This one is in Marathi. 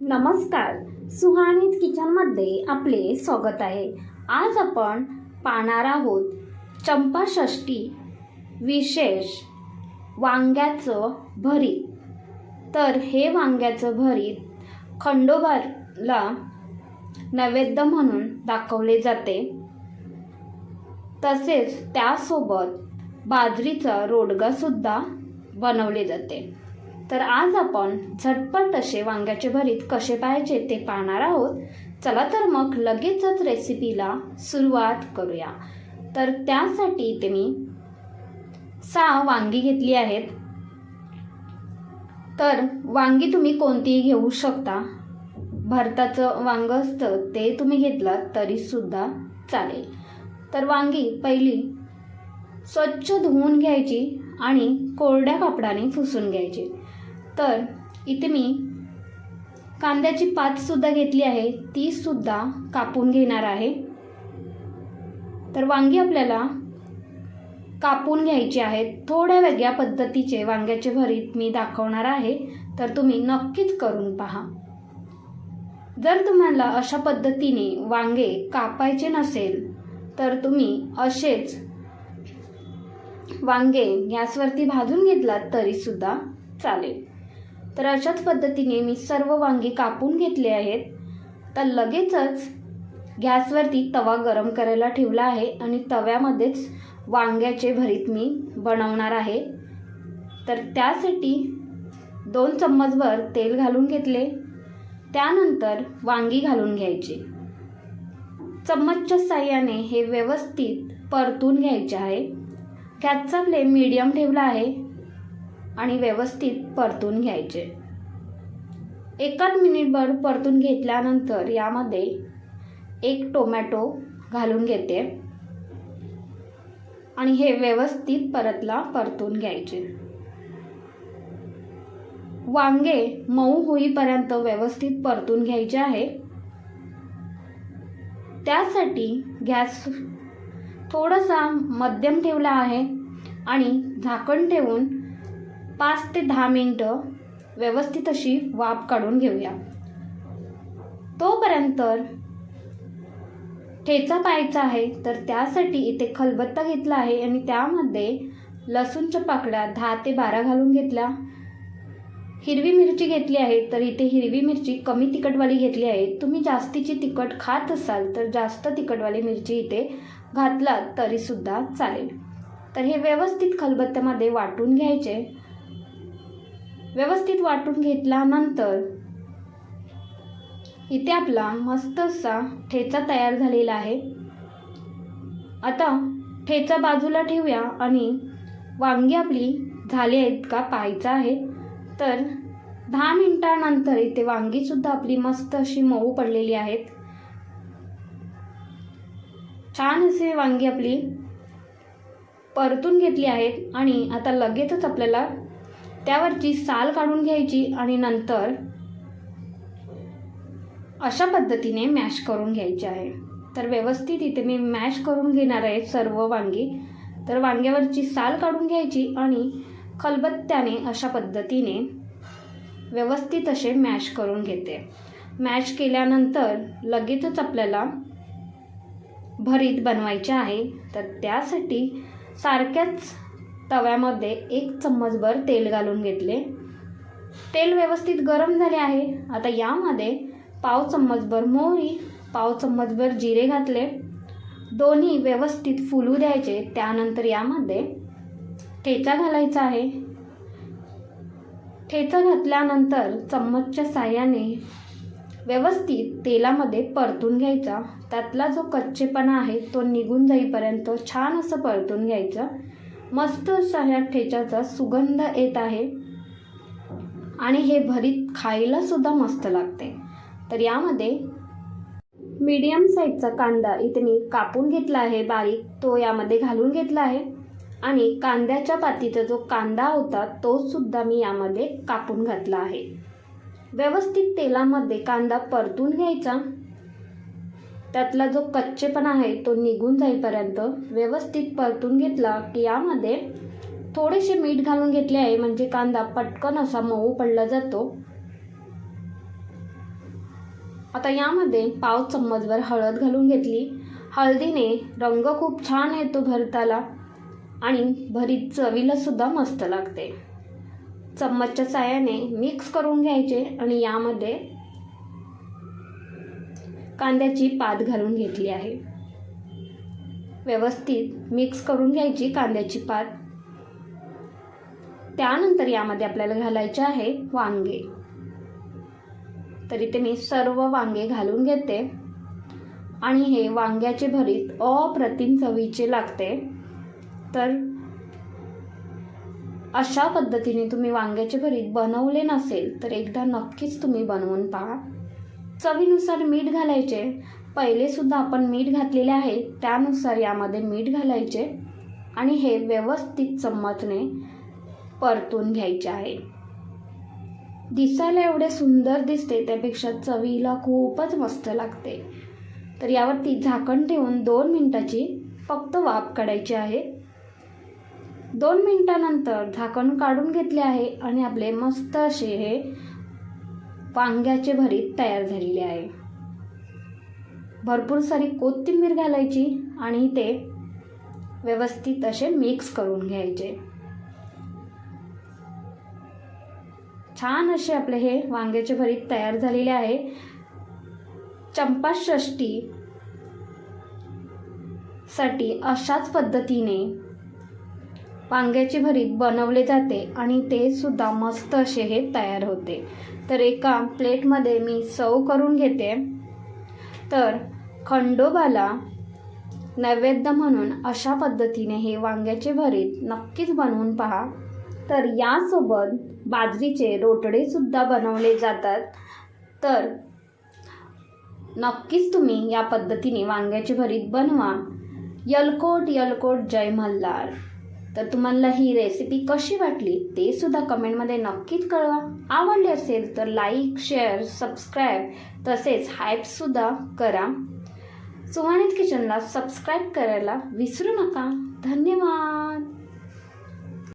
नमस्कार. सुहाणीत किचनमध्ये आपले स्वागत आहे. आज आपण पाहणार आहोत चंपाषष्ठी विशेष वांग्याचं भरीत. तर हे वांग्याचं भरीत खंडोबाला नैवेद्य म्हणून दाखवले जाते. तसेच त्यासोबत बाजरीचा रोडगासुद्धा बनवले जाते. तर आज आपण झटपट असे वांग्याचे भरीत कसे पाहिजे ते पाहणार आहोत. चला तर मग लगेचच रेसिपीला सुरुवात करूया. तर त्यासाठी इथे मी सहा वांगी घेतली आहेत. तर वांगी तुम्ही कोणतीही घेऊ शकता. भरताचं वांग असतं ते तुम्ही घेतलं तरीसुद्धा चालेल. तर वांगी पहिली स्वच्छ धुवून घ्यायची आणि कोरड्या कापडाने पुसून घ्यायची. तर इथे मी कांद्याची पातसुद्धा घेतली आहे. तीसुद्धा कापून घेणार आहे. तर वांगी आपल्याला कापून घ्यायची आहेत थोड्या वेगळ्या पद्धतीचे वांग्याचे भरीत मी दाखवणार आहे. तर तुम्ही नक्कीच करून पहा. जर तुम्हाला अशा पद्धतीने वांगे कापायचे नसेल तर तुम्ही असेच वांगे गॅसवरती भाजून घेतलात तरीसुद्धा चालेल. तर अशाच पद्धतीने मी सर्व वांगी कापून घेतले आहेत. तर लगेचच गॅसवरती तवा गरम करायला ठेवला आहे आणि तव्यामध्येच वांग्याचे भरीत मी बनवणार आहे. तर त्यासाठी दोन चम्मचभर तेल घालून घेतले. त्यानंतर वांगी घालून घ्यायची. चम्मचच्या साह्याने हे व्यवस्थित परतून घ्यायचे आहे. गॅसचा फ्लेम मीडियम ठेवला आहे. आणि व्यवस्थित परतून घ्यायचे. एकाच मिनिटभर परतून घेतल्यानंतर यामध्ये एक टोमॅटो घालून घेते आणि हे व्यवस्थित परतला परतून घ्यायचे. वांगे मऊ होईपर्यंत व्यवस्थित परतून घ्यायचे आहे. त्यासाठी गॅस थोडासा मध्यम ठेवला आहे आणि झाकण ठेवून पाच ते दहा मिनटं व्यवस्थित अशी वाफ काढून घेऊया. तोपर्यंत ठेचा पाहायचा आहे तर त्यासाठी इथे खलबत्ता घेतला आहे आणि त्यामध्ये लसूणच्या पाकळ्या दहा ते बारा घालून घेतल्या. हिरवी मिरची घेतली आहे तर इथे हिरवी मिरची कमी तिखटवाली घेतली आहे. तुम्ही जास्तीची तिखट खात असाल तर जास्त तिखटवाली मिरची इथे घातलात तरीसुद्धा चालेल. तर हे व्यवस्थित खलबत्त्यामध्ये वाटून घ्यायचे. व्यवस्थित वाटून घेतल्यानंतर इथे आपला मस्त असा ठेचा तयार झालेला आहे. आता ठेचा बाजूला ठेवूया आणि वांगी आपली झाली आहेत का पाहायचं आहे. तर दहा मिनटानंतर इथे वांगीसुद्धा आपली मस्त अशी मऊ पडलेली आहेत. छान असे वांगी आपली परतून घेतली आहेत आणि आता लगेचच आपल्याला त्यावरची साल काढून घ्यायची आणि नंतर अशा पद्धतीने मॅश करून घ्यायचे आहे. तर व्यवस्थित इथे मी मॅश करून घेणार आहे सर्व वांगी. तर वांग्यावरची साल काढून घ्यायची आणि खलबत्त्याने अशा पद्धतीने व्यवस्थित असे मॅश करून घेते. मॅश केल्यानंतर लगेचच आपल्याला भरीत बनवायचे आहे. तर त्यासाठी सारख्याच तव्यामध्ये एक चम्मचभर तेल घालून घेतले. तेल व्यवस्थित गरम झाले आहे. आता यामध्ये पाव चम्मचभर मोहरी पाव चम्मचभर जिरे घातले. दोन्ही व्यवस्थित फुलू द्यायचे. त्यानंतर यामध्ये ठेचा घालायचा आहे. ठेचा घातल्यानंतर चम्मचच्या साह्याने व्यवस्थित तेलामध्ये परतून घ्यायचा. त्यातला जो कच्चेपणा आहे तो निघून जाईपर्यंत छान असं परतून घ्यायचं. मस्त असा ह्या ठेच्याचा सुगंध येत आहे. आणि हे भरीत खायला सुद्धा मस्त लागते. तर यामध्ये मीडियम साईजचा कांदा इथे मी कापून घेतला आहे बारीक. तो यामध्ये घालून घेतला आहे. आणि कांद्याच्या पातीचा जो कांदा होता तो सुद्धा मी यामध्ये कापून घातला आहे. व्यवस्थित तेलामध्ये कांदा परतून घ्यायचा. त्यातला जो कच्चेपणा आहे तो निघून जाईपर्यंत व्यवस्थित परतून घेतला की यामध्ये थोडेसे मीठ घालून घेतले आहे म्हणजे कांदा पटकन असा मऊ पडला जातो. आता यामध्ये पाव चम्मचभर हळद घालून घेतली. हळदीने रंग खूप छान येतो भरताला आणि भरीत चवीला सुद्धा मस्त लागते. चम्मचच्या साह्याने मिक्स करून घ्यायचे आणि यामध्ये कांद्याची पात घालून घेतली आहे. व्यवस्थित मिक्स करून घ्यायची कांद्याची पात. त्यानंतर यामध्ये आपल्याला घालायचे आहे वांगे. तर इथे मी सर्व वांगे घालून घेते. आणि हे वांग्याचे भरीत अप्रतिम चवीचे लागते. तर अशा पद्धतीने तुम्ही वांग्याचे भरीत बनवले नसेल तर एकदा नक्कीच तुम्ही बनवून पहा. चवीनुसार मीठ घालायचे. पहिले सुद्धा आपण मीठ घातलेले आहे त्यानुसार यामध्ये मीठ घालायचे आणि हे व्यवस्थित चम्मचने परतून घ्यायचे आहे. दिसायला एवढे सुंदर दिसते त्यापेक्षा चवीला खूपच मस्त लागते. तर यावरती झाकण ठेवून दोन मिनटाची फक्त वाफ काढायची आहे. दोन मिनटानंतर झाकण काढून घेतले आहे आणि आपले मस्त असे हे वांग्याचे भरीत तयार झालेले आहे. भरपूर सारी कोथिंबीर घालायची आणि ते व्यवस्थित असे मिक्स करून घ्यायचे. छान असे आपले हे वांग्याचे भरीत तयार झालेले आहे. चंपाषष्टी साठी अशाच पद्धतीने वांग्याचे भरीत बनवले जाते आणि ते सुद्धा मस्त असे हे तयार होते. तर एका प्लेटमध्ये मी सव करून घेते. तर खंडोबाला नैवेद्य म्हणून अशा पद्धतीने हे वांग्याचे भरीत नक्कीच बनवून पहा. तर यासोबत बाजरीचे रोटडेसुद्धा बनवले जातात. तर नक्कीच तुम्ही या पद्धतीने वांग्याचे भरीत बनवा. यलकोट यलकोट जय मल्हार. तर तुम्हाला ही रेसिपी कशी वाटली ते सुद्धा कमेंटमध्ये नक्कीच कळवा. आवडली असेल तर लाईक शेअर सबस्क्राईब तसेच हायपसुद्धा करा. सुहाणीत किचनला सबस्क्राईब करायला विसरू नका. धन्यवाद.